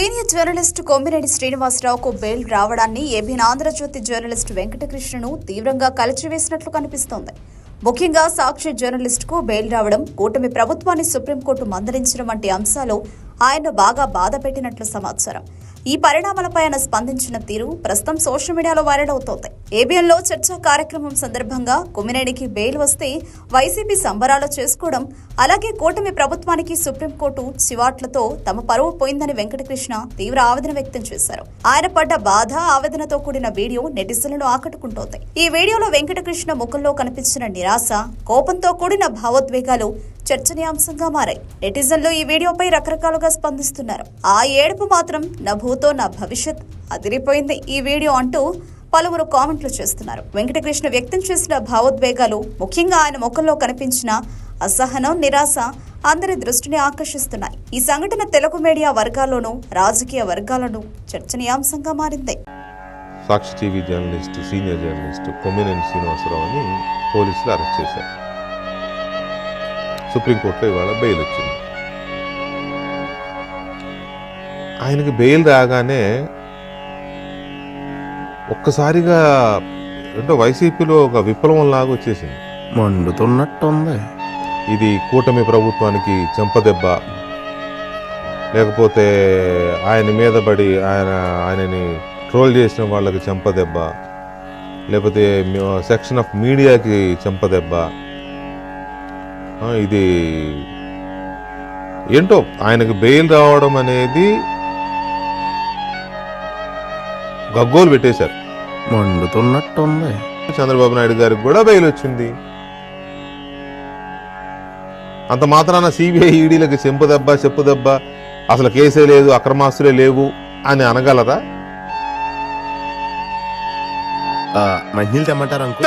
Senior journalist Kommireddy శ్రీనివాసరావుకు bail రావడాన్ని ABN Andhrajyothi journalist వెంకటకృష్ణను తీవ్రంగా కలిచివేసినట్లు కనిపిస్తోంది. ముఖ్యంగా సాక్షి జర్నలిస్టుకు బెయిల్ రావడం కూటమి ప్రభుత్వాన్ని సుప్రీంకోర్టు మందలించడం వంటి అంశాలు ఆయన బాగా బాధ పెట్టినట్లు సమాచారం. ఈ పరిణామాలపై ఆయన స్పందించిన తీరు ప్రస్తుతం సోషల్ మీడియాలో వైరల్ అవుతోంది. ఏబిఎన్లో చర్చా కార్యక్రమం సందర్భంగా కొమ్మినేనికి బెయిల్ వస్తే వైసీపీ సంబరాలు చేసుకోవడం అలాగే కూటమి ప్రభుత్వానికి సుప్రీంకోర్టు చివాట్లతో తమ పరువు పోయిందని వెంకటకృష్ణ తీవ్ర ఆవేదన వ్యక్తం చేశారు. ఆయన పడ్డ బాధ ఆవేదనతో కూడిన వీడియో నెటిజన్లను ఆకట్టుకుంటోంది. ఈ వీడియోలో వెంకటకృష్ణ ముఖంలో కనిపించిన నిరాశ కోపంతో కూడిన భావోద్వేగాలు చర్చనీయాంశంగా మారాయి. నెటిజన్లు ఈ వీడియోపై రకరకాలుగా స్పందిస్తున్నారు. ఆ ఏడుపు మాత్రం నా భూతో నా భవిష్యత్ అదిరిపోయింది ఈ వీడియో అంటూ పలువురు కామెంట్లు చేస్తున్నారు. వెంకటకృష్ణ వ్యక్తం చేసిన భావోద్వేగాలు ముఖ్యంగా ఆయన ముఖంలో కనిపించిన అసహనం నిరాశ అందరి దృష్టిని ఆకర్షిస్తున్నాయి. ఈ సంఘటన తెలుగు మీడియా వర్గాల్లోనూ రాజకీయ వర్గాలను చర్చనీయాంశంగా మారింది. Sakshi TV journalist senior journalist Kommineni Srinivasarao అని పోలీసులు అరెస్ట్ చేశారు. సుప్రీంకోర్టులో ఇవాళ బెయిల్ వచ్చింది ఆయనకి బెయిల్ రాగానే ఒక్కసారిగా అంటే వైసీపీలో ఒక విప్లవం లాగా వచ్చేసింది. మండుతున్నట్టుంది. ఇది కూటమి ప్రభుత్వానికి చెంపదెబ్బ. లేకపోతే ఆయన మీద పడి ఆయన ఆయనని ట్రోల్ చేసిన వాళ్ళకి చెంపదెబ్బ. లేకపోతే సెక్షన్ ఆఫ్ మీడియాకి చెంపదెబ్బ. ఇది ఏంటో ఆయనకు బెయిల్ రావడం అనేది గగ్గోలు పెట్టేశారు. మండుతున్నట్టుంది. చంద్రబాబు నాయుడు గారికి కూడా బెయిల్ వచ్చింది. అంత మాత్రాన సిబిఐ ఈడీలకు చెంపు దెబ్బ చెప్పు దెబ్బ అసలు కేసే లేదు అక్రమాస్తులే లేవు అని అనగలరా? మంచినీళ్ళు తెమ్మంటారు uncle?